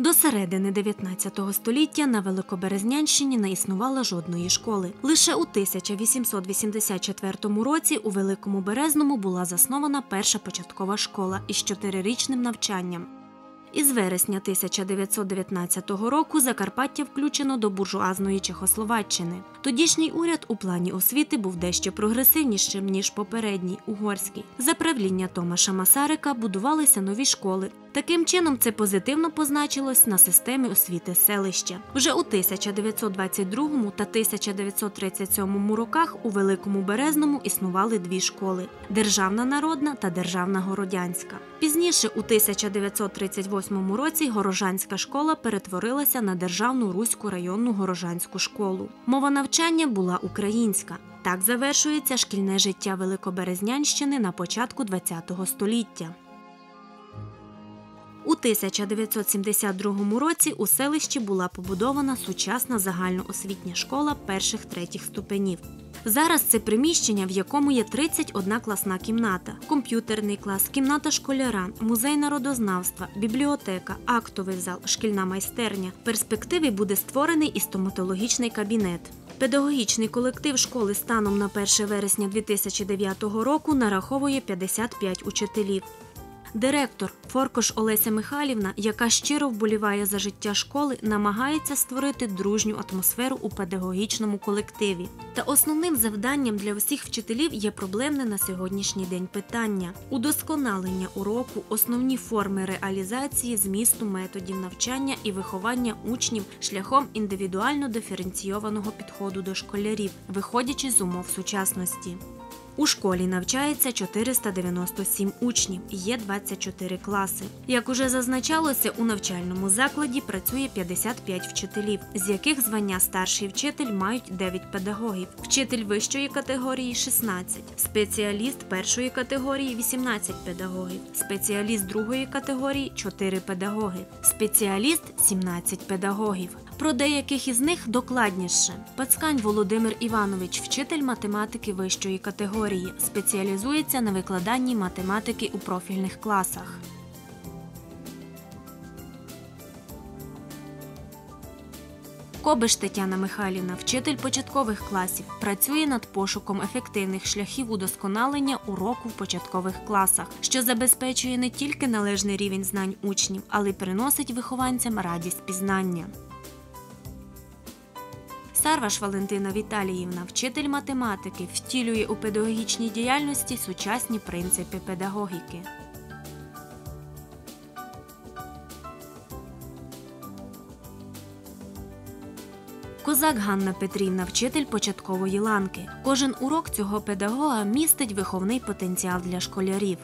До середини 19 століття на Великоберезнянщині не існувало жодної школи. Лише у 1884 році у Великому Березному була заснована перша початкова школа із чотирирічним навчанням. Із вересня 1919 року Закарпаття включено до буржуазної Чехословаччини. Тодішній уряд у плані освіти був дещо прогресивнішим ніж попередній угорський. За правління Томаша Масарика будувалися нові школи. Таким чином, це позитивно позначилось на системі освіти селища. Вже у 1922 та 1937 роках у Великому Березному існували дві школи: Державна народна та Державна городянська. Пізніше, у 1938 році, Горожанська школа перетворилася на Державну Руську районну горожанську школу. Мова навчання була українська. Так завершується шкільне життя Великоберезнянщини на початку ХХ століття. У 1972 році у селищі була побудована сучасна загальноосвітня школа перших третіх ступенів. Зараз це приміщення, в якому є 31 класна кімната, комп'ютерний клас, кімната школяра, музей народознавства, бібліотека, актовий зал, шкільна майстерня. В перспективі буде створений і стоматологічний кабінет. Педагогічний колектив школи станом на 1 вересня 2009 року нараховує 55 учителів. Директор Форкош Олеся Михайлівна, яка щиро вболіває за життя школи, намагається створити дружню атмосферу у педагогічному колективі. Та основним завданням для всіх вчителів є проблемне на сьогоднішній день питання: удосконалення уроку, основні форми реалізації змісту методів навчання і виховання учнів шляхом індивідуально диференційованого підходу до школярів, виходячи з умов сучасності. У школі навчається 497 учнів, є 24 класи. Як уже зазначалося, у навчальному закладі працює 55 вчителів, з яких звання старший вчитель мають 9 педагогів, вчитель вищої категорії 16, спеціаліст першої категорії 18 педагогів, спеціаліст другої категорії 4 педагоги, спеціаліст 17 педагогів. Про деяких із них докладніше. Пацкань Володимир Іванович, вчитель математики вищої категорії, спеціалізується на викладанні математики у профільних класах. Кобиш Тетяна Михайлівна, вчитель початкових класів, працює над пошуком ефективних шляхів удосконалення уроку в початкових класах, що забезпечує не тільки належний рівень знань учнів, але й приносить вихованцям радість пізнання. Сарваш Валентина Віталіївна, вчитель математики, втілює у педагогічній діяльності сучасні принципи педагогіки. Козак Ганна Петрівна, вчитель початкової ланки. Кожен урок цього педагога містить виховний потенціал для школярів.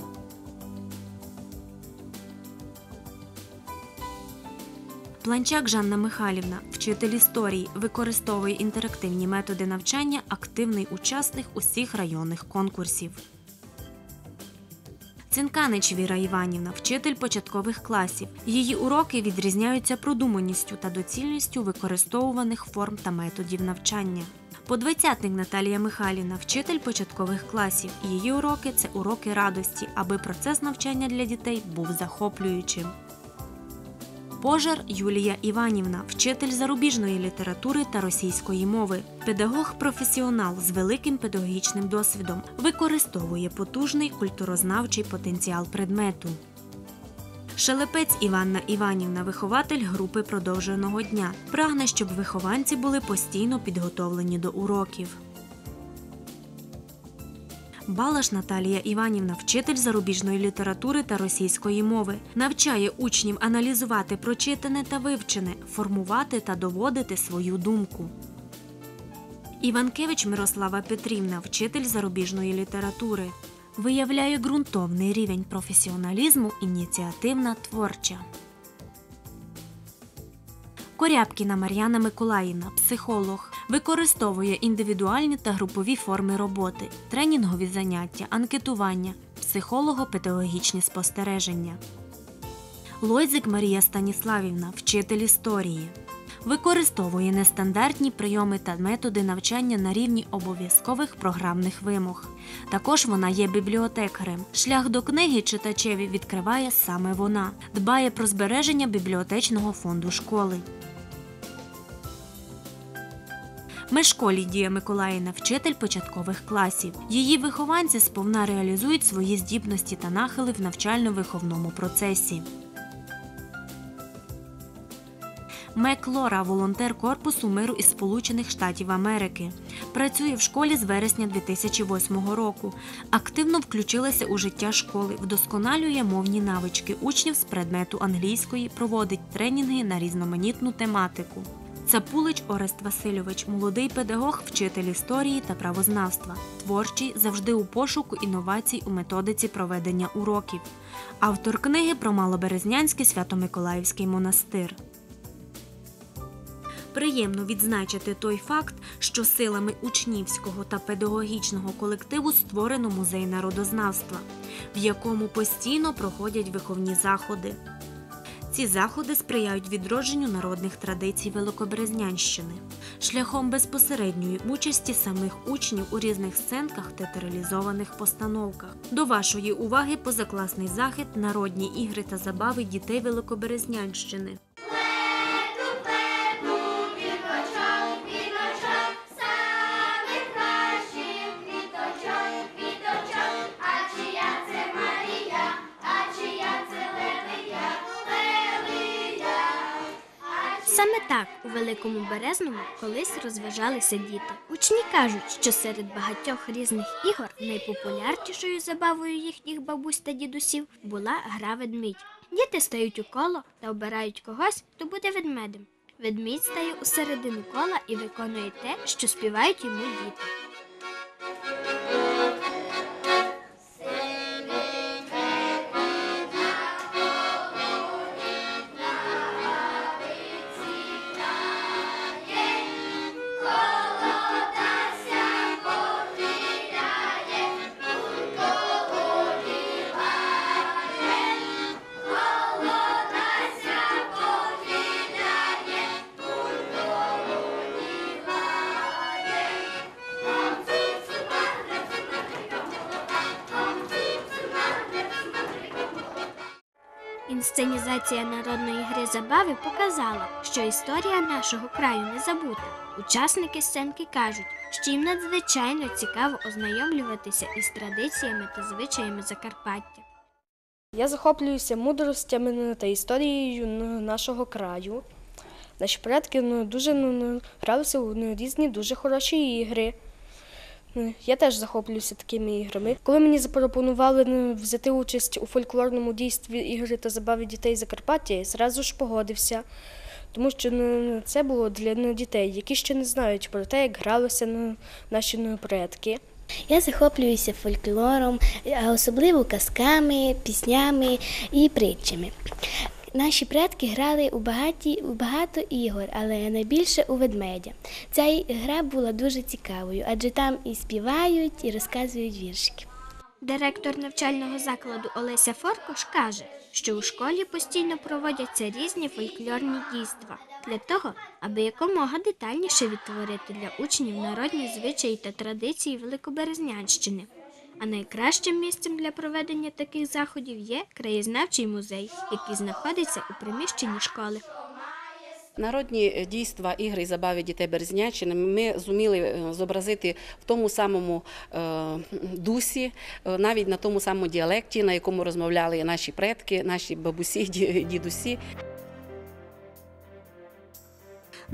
Планчак Жанна Михайлівна, вчитель історії, використовує інтерактивні методи навчання, активний учасник усіх районних конкурсів. Цинканич Віра Іванівна, вчитель початкових класів. Її уроки відрізняються продуманістю та доцільністю використовуваних форм та методів навчання. Подвадцятник Наталія Михайлівна, вчитель початкових класів. Її уроки це уроки радості, аби процес навчання для дітей був захоплюючим. Пожар Юлія Іванівна, вчитель зарубіжної літератури та російської мови, педагог-професіонал з великим педагогічним досвідом, використовує потужний культурознавчий потенціал предмету. Шелепець Іванна Іванівна, вихователь групи продовженого дня, прагне, щоб вихованці були постійно підготовлені до уроків. Балаш Наталія Іванівна, вчитель зарубіжної літератури та російської мови, навчає учнів аналізувати прочитане та вивчене, формувати та доводити свою думку. Іванкевич Мирослава Петрівна, вчитель зарубіжної літератури, виявляє ґрунтовний рівень професіоналізму, ініціативна творча. Корябкіна Мар'яна Миколаївна, психолог, використовує індивідуальні та групові форми роботи, тренінгові заняття, анкетування, психолого-педагогічні спостереження. Лойзик Марія Станіславівна, вчитель історії. Використовує нестандартні прийоми та методи навчання на рівні обов'язкових програмних вимог. Також вона є бібліотекарем. Шлях до книги читачеві відкриває саме вона, дбає про збереження бібліотечного фонду школи. Мешко Лідія Миколаївна – вчитель початкових класів. Її вихованці сповна реалізують свої здібності та нахили в навчально-виховному процесі. Мек Лора – волонтер Корпусу миру із Сполучених Штатів Америки. Працює в школі з вересня 2008 року. Активно включилася у життя школи, вдосконалює мовні навички учнів з предмету англійської, проводить тренінги на різноманітну тематику. Цапулич Орест Васильович, молодий педагог, вчитель історії та правознавства, творчий, завжди у пошуку інновацій у методиці проведення уроків. Автор книги про Малоберезнянський Свято-Миколаївський монастир. Приємно відзначити той факт, що силами учнівського та педагогічного колективу створено музей народознавства, в якому постійно проходять виховні заходи. Ці заходи сприяють відродженню народних традицій Великоберезнянщини шляхом безпосередньої участі самих учнів у різних сценках театралізованих постановках. До вашої уваги позакласний захід Народні ігри та забави дітей Великоберезнянщини. Саме так у Великому Березному колись розважалися діти. Учні кажуть, що серед багатьох різних ігор найпопулярнішою забавою їхніх бабусь та дідусів була гра ведмідь. Діти стають у коло та обирають когось, хто буде ведмедем. Ведмідь стає у середину кола і виконує те, що співають йому діти. Інсценізація народної гри забави показала, що історія нашого краю не забута. Учасники сценки кажуть, що їм надзвичайно цікаво ознайомлюватися із традиціями та звичаями Закарпаття. Я захоплююся мудростями та історією нашого краю. Наші предки ну, дуже ну, ну, гралися у різні дуже хороші ігри. Ну, Я теж захоплююся такими іграми. Коли мені запропонували ну, взяти участь у фольклорному дійстві ігри та забави дітей Закарпаття, я зразу ж погодився. Тому що ну, це було для ну, дітей, які ще не знають про те, як гралися ну, наші ну, предки. Я захоплююся фольклором, а особливо казками, піснями і притчами. Наші предки грали у, багаті, у багато ігор, але найбільше у ведмедя. Ця гра була дуже цікавою, адже там і співають, і розказують віршики. Директор навчального закладу Олеся Форкош каже, що у школі постійно проводяться різні фольклорні дійства для того, аби якомога детальніше відтворити для учнів народні звичаї та традиції Великоберезнянщини. А найкращим місцем для проведення таких заходів є краєзнавчий музей, який знаходиться у приміщенні школи. Народні е, дійства, ігри і забави дітей Березнячини ми зуміли е, зобразити в тому самому е, дусі, навіть на тому самому діалекті, на якому розмовляли наші предки, наші бабусі, дідусі.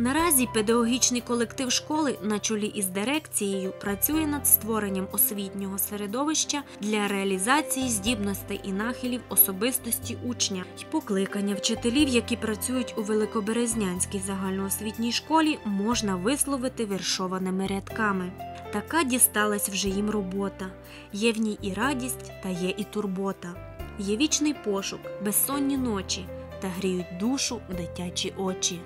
Наразі педагогічний колектив школи на чолі із дирекцією працює над створенням освітнього середовища для реалізації здібностей і нахилів особистості учня й покликання вчителів, які працюють у Великоберезнянській загальноосвітній школі, можна висловити віршованими рядками. Така дісталась вже їм робота. Є в ній і радість, та є і турбота. Є вічний пошук, безсонні ночі та гріють душу дитячі очі.